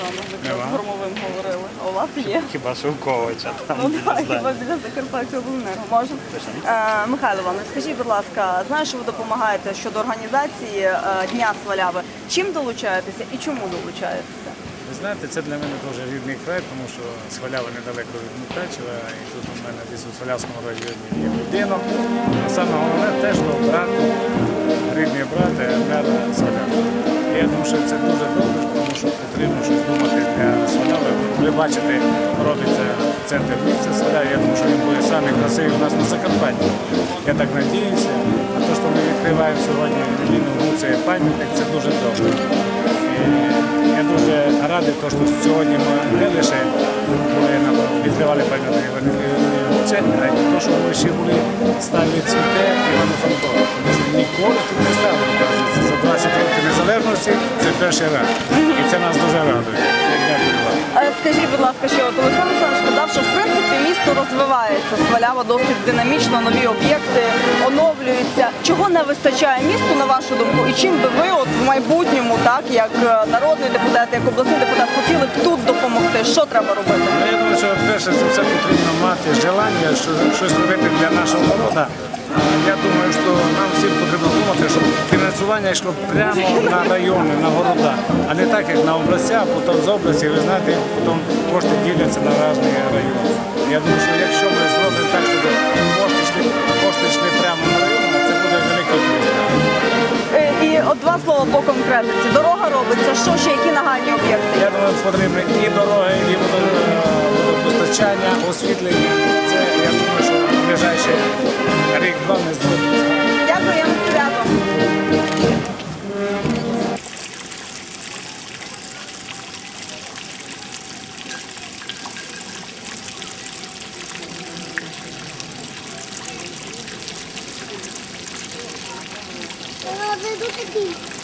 там з громовим говорили. А у вас є? Хіба Шовковича там Ну так, хіба біля Закарпаття обленерго можна. Е, Михайло Іванович, скажіть, будь ласка, знаю, що ви допомагаєте щодо організації е, Дня Сваляви. Чим долучаєтеся і чому долучаєтеся? Ви знаєте, це для мене дуже рідний край, тому що Свалява недалеко від Мукачева, і тут у мене десь у Свалявському районі є будинок. А саме головне те, що брат, рідний брат, е, мера Свалява. Ви бачите, робиться центр міста Сваляви. Я думаю, що він буде самий красивий у нас на Закарпатті. Я так надіюся. А те, що ми відкриваємо сьогодні Ліну цей пам'ятник, це дуже добре. І я дуже радий, що сьогодні ми не лише на відкривали пам'ятник це, а й те, що ми ще були ставили цвіте Івану Франкову. Тому ніколи тут не ставили. За 20 років незалежності це перший раз. І це нас дуже радує. Скажіть, будь ласка, що Олександр Олександрович сказав, що в принципі місто розвивається, Свалява досить динамічно, нові об'єкти оновлюються. Чого не вистачає місту, на вашу думку, і чим би ви от в майбутньому, так як е, народний депутат, як обласний депутат, хотіли б тут допомогти? Що треба робити? Ну, Я думаю, що перше за все потрібно мати желання що- щось робити для нашого народу. Я думаю, що нам всім потрібно думати, щоб фінансування йшло прямо на райони, на города, а не так, як на області, а потім з області, ви знаєте, потім кошти діляться на різні райони. Я думаю, що якщо ми зробимо так, щоб кошти йшли, кошти йшли прямо на райони, це буде великий плюс. Е, І от два слова по конкретиці. Дорога робиться, що ще, які нагальні об'єкти? Я думаю, потрібні і дороги, і водо- водопостачання, освітлення. Це я думаю, що в ближайший рік-два ми зробимо. আপনার দুটো দিন।